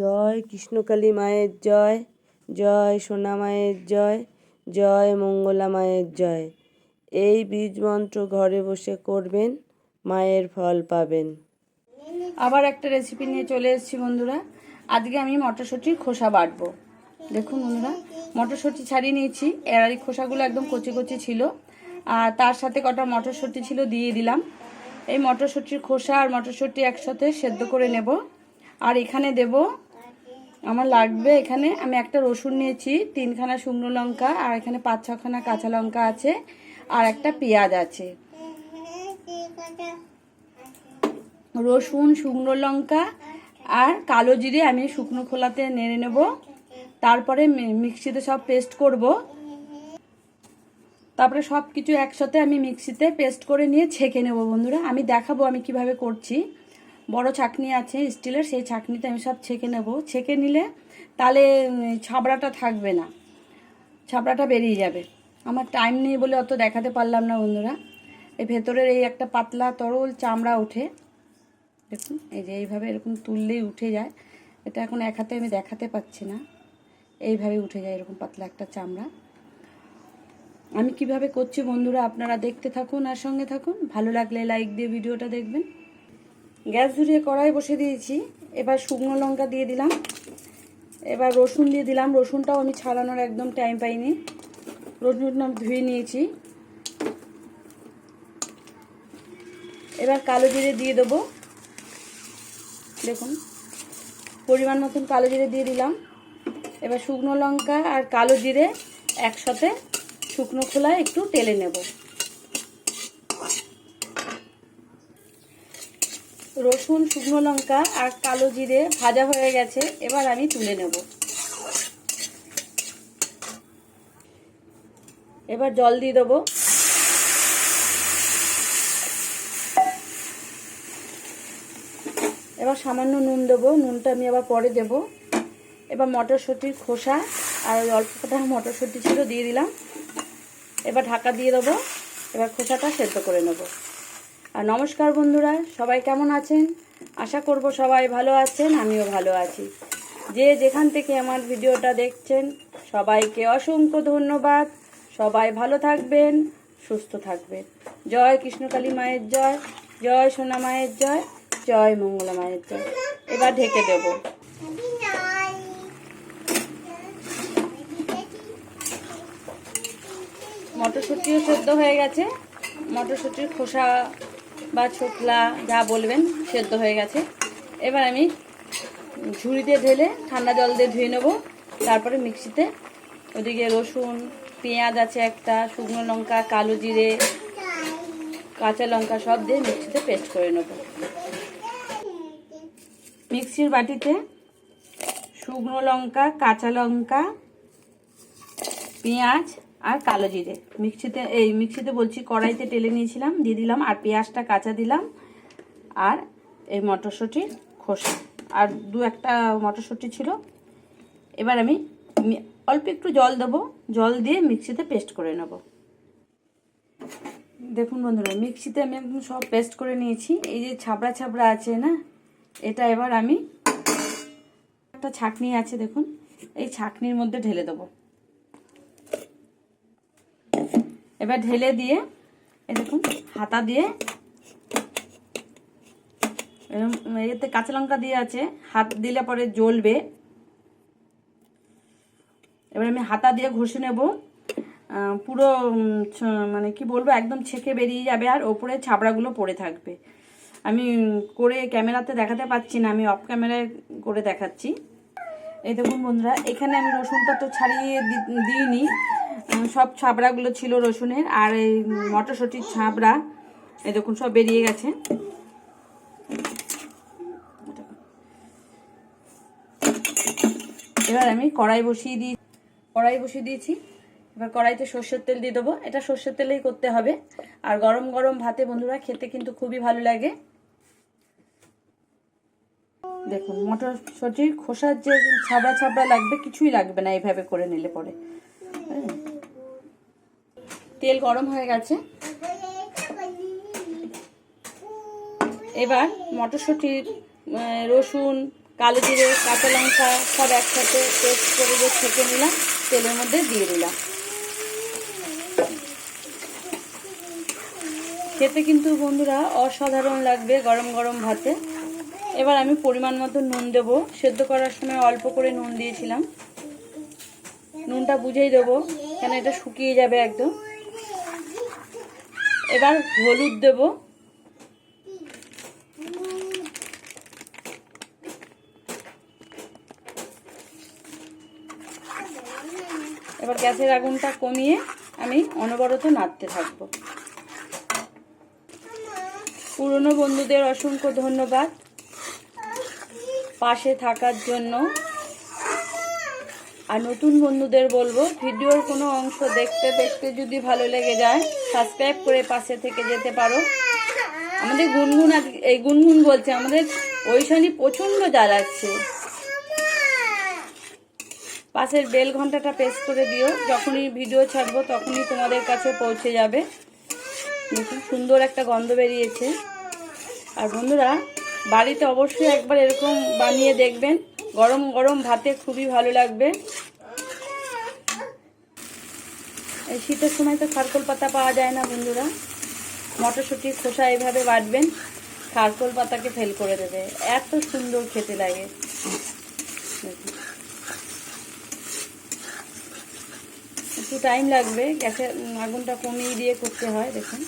জয়, কৃষ্ণকালী মায়ের জয় জয় সোনা মায়ের জয় জয় মঙ্গলা মায়ের জয়। এই বীজ মন্ত্র ঘরে বসে করবেন, মায়ের ফল পাবেন। আবার একটা রেসিপি নিয়ে চলে এসেছি বন্ধুরা। আজকে আমি মটরশুঁটির খোসা বাটবো। দেখুন বন্ধুরা, মটরশুঁটি ছাড়িয়ে নিয়েছি। এর এই খোসাগুলো একদম কচি কচি ছিল। আর তার সাথে কটা মটরশুঁটি ছিল দিয়ে দিলাম। এই মটরশুঁটির খোসা আর মটরশুঁটি একসাথে সেদ্ধ করে নেব। আর এখানে দেব আমার লাগবে এখানে, আমি একটা রসুন নিয়েছি, তিনখানা শুকনো লঙ্কা, আর এখানে পাঁচ ছখানা কাঁচা লঙ্কা আছে, আর একটা পেঁয়াজ আছে। রসুন, শুকনো লঙ্কা, আর কালো জিরে আমি শুকনো খোলাতে নেড়ে নেব। তারপরে মিক্সিতে সব পেস্ট করব। তারপরে সব কিছু একসাথে আমি মিক্সিতে পেস্ট করে নিয়ে ছেঁকে নেব বন্ধুরা। আমি দেখাবো আমি কীভাবে করছি। বড় ছাকনি আছে, স্টিলের সেই ছাকনিতে আমি সব ছেঁকে নেব। ছেঁকে নিলে তাহলে ছাবড়াটা থাকবে না, ছাবড়াটা বেরিয়ে যাবে। আমার টাইম নেই বলে অত দেখাতে পারলাম না বন্ধুরা। এই ভেতরের এই একটা পাতলা তরল চামড়া ওঠে। দেখুন, এই যে এইভাবে এরকম তুললেই উঠে যায়। এটা এখন এক হাতে আমি দেখাতে পাচ্ছি না। এইভাবে উঠে যায় এরকম পাতলা একটা চামড়া। আমি কীভাবে করছি বন্ধুরা, আপনারা দেখতে থাকুন আর সঙ্গে থাকুন। ভালো লাগলে লাইক দিয়ে ভিডিওটা দেখবেন। গ্যাস ধরিয়ে কড়াই বসে দিয়েছি। এবার শুকনো লঙ্কা দিয়ে দিলাম। এবার রসুন দিয়ে দিলাম। রসুনটাও আমি ছাড়ানোর একদম টাইম পাইনি। রসুনটা আমি ধুয়ে নিয়েছি। এবার কালো জিরে দিয়ে দেবো। দেখুন, পরিমাণ মতন কালো জিরে দিয়ে দিলাম। এবার শুকনো লঙ্কা আর কালো জিরে একসাথে শুকনো খোলায় একটু তেলে নেব। রসুন, শুকনো লঙ্কা আর কালো জিরে ভাজা হয়ে গেছে, এবার আমি তুলে নেব। এবার জল দিয়ে দেবো। এবার সামান্য নুন দেবো, নুনটা আমি আবার পরে দেব। এবার মটরশুঁটির খোসা আর ওই অল্প কটা মটরশুঁটি ছিল দিয়ে দিলাম। এবার ঢাকা দিয়ে দেবো, এবার খোসাটা সেদ্ধ করে নেব। আর নমস্কার বন্ধুরা, সবাই কেমন আছেন? আশা করব সবাই ভালো আছেন, আমিও ভালো আছি। যে যেখান থেকে আমার ভিডিওটা দেখছেন, সবাইকে অসংখ্য ধন্যবাদ। সবাই ভালো থাকবেন, সুস্থ থাকবেন। জয় কৃষ্ণকালী মায়ের জয় জয় সোনা মায়ের জয় জয় মঙ্গলা মায়ের জয়। এবার ঢেকে দেব। মটরশুঁটিও সেদ্ধ হয়ে গেছে। মটরশুঁটির খোসা বা ছোকলা যা বলবেন সেদ্ধ হয়ে গেছে। এবার আমি ঝুড়িতে ঢেলে ঠান্ডা জল দিয়ে ধুয়ে নেব। তারপরে মিক্সিতে ওদিকে রসুন, পেঁয়াজ আছে একটা, শুকনো লঙ্কা, কালো জিরে, কাঁচা লঙ্কা সব দিয়ে মিক্সিতে পেস্ট করে নেব। মিক্সির বাটিতে শুকনো লঙ্কা, কাঁচা লঙ্কা, পেঁয়াজ আর কালো জিরে। মিক্সিতে, এই মিক্সিতে বলছি কড়াইতে টেলে নিয়েছিলাম, দিয়ে দিলাম, আর পেঁয়াজটা কাঁচা দিলাম, আর এই মটরশুঁটির খোসা। আর দু একটা মটরশুঁটি ছিল। এবার আমি অল্প একটু জল দেবো, জল দিয়ে মিক্সিতে পেস্ট করে নেব। দেখুন বন্ধুরা, মিক্সিতে আমি একদম সব পেস্ট করে নিয়েছি। এই যে ছাবড়া ছাবড়া আছে না, এটা এবার আমি একটা ছাকনি আছে, দেখুন, এই ছাকনির মধ্যে ঢেলে দেবো। এবার ঢেলে দিয়ে, এই দেখুন, হাতা দিয়ে এতে কাঁচা লঙ্কা দিয়ে আছে, হাত দিলে পরে জ্বলবে। এবার আমি হাতা দিয়ে ঘষে নেব। পুরো মানে কি বলব, একদম ছেঁকে বেরিয়ে যাবে আর ওপরে ছাবড়াগুলো পড়ে থাকবে। আমি করে ক্যামেরাতে দেখাতে পাচ্ছি না, আমি অফ ক্যামেরায় করে দেখাচ্ছি। এই দেখুন বন্ধুরা, এখানে আমি রসুনটা তো ছাড়িয়ে দিইনি। সব ছাবড়াগুলো ছিল রসুনের আর এই মটরশুঁটির ছাবড়া, এই দেখুন, সব বেরিয়ে গেছে। এবার আমি কড়াই বসিয়ে দিই, কড়াই বসিয়ে দিয়েছি। এবার কড়াইতে সর্ষের তেল দিয়ে দেবো। এটা সর্ষের তেলেই করতে হবে। আর গরম গরম ভাতে বন্ধুরা খেতে কিন্তু খুবই ভালো লাগে। দেখুন, মটরশুঁটির খোসার যে ছাবড়া ছাবড়া লাগবে, কিছুই লাগবে না এইভাবে করে নিলে পরে। তেল গরম হয়ে গেছে। এবার মটরশুঁটির রসুন, কালো জিরে, কাঁচা লঙ্কা সব একসাথে পেস্ট করে যে ছেঁকে নিলাম, তেলের মধ্যে দিয়ে দিলাম। খেতে কিন্তু বন্ধুরা অসাধারণ লাগবে গরম গরম ভাতে। এবার আমি পরিমাণ মতো নুন দেবো। সেদ্ধ করার সময় অল্প করে নুন দিয়েছিলাম। নুনটা বুঝেই দেবো, কেন এটা শুকিয়ে যাবে একদম। এবার হলুদ দেবো। এবার গ্যাসের আগুনটা কমিয়ে আমি অনবরত নাড়তে থাকব। পুরনো বন্ধুদের অসংখ্য ধন্যবাদ। পাশে থাকার জন্য আর নতুন বন্ধুদের বলব, ভিডিওর কোনো অংশ দেখতে দেখতে যদি ভালো লেগে যায় সাবস্ক্রাইব করে পাশে থেকে যেতে পারো। আমাদের গুনগুন আজ- এই গুনগুন বলছে, আমাদের ওইখানে প্রচণ্ড জ্বালাচ্ছে। পাশের বেল ঘন্টাটা প্রেস করে দিও, যখনই ভিডিও ছাড়বো তখনই তোমাদের কাছে পৌঁছে যাবে। দেখুন সুন্দর একটা গন্ধ বেরিয়েছে। আর বন্ধুরা, বাড়িতে অবশ্যই একবার এরকম বানিয়ে দেখবেন। গরম গরম ভাতে খুবই ভালো লাগবে। এই শীতের সময় তো খারকোল পাতা পাওয়া যায় না বন্ধুরা। মটরশুঁটির খোসা এভাবে বাটবেন, খারকোল পাতাকে ফেল করে দেবে। এত সুন্দর খেতে লাগে। একটু টাইম লাগবে, গ্যাসের আগুনটা কমিয়ে দিয়ে করতে হয়, দেখুন।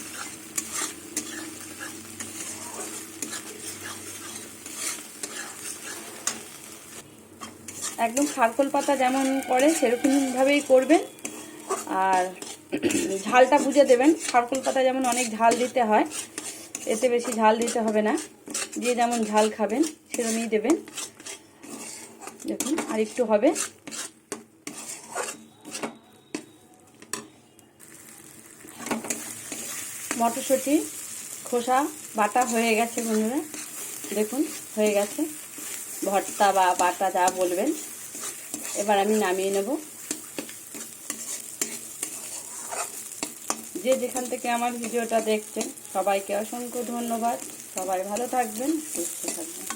একদম খারকোল পাতা যেমন করে, সেরকমভাবেই করবেন। আর ঝালটা বুঝে দেবেন খারকোল পাতা যেমন অনেক ঝাল দিতে হয়, এতে বেশি ঝাল দিতে হবে না। যে যেমন ঝাল খাবেন, সেরকমই দেবেন। দেখুন, আর একটু হবে। মটরশুঁটি, খোসা, বাটা হয়ে গেছে বন্ধুরা। দেখুন, হয়ে গেছে। ভর্তা বা বাটা যা বলবেন। এবার আমি নামিয়ে নেব। যে যেখান থেকে আমার ভিডিওটা দেখছেন, সবাইকে অসংখ্য ধন্যবাদ। সবাই ভালো থাকবেন, সুস্থ থাকবেন।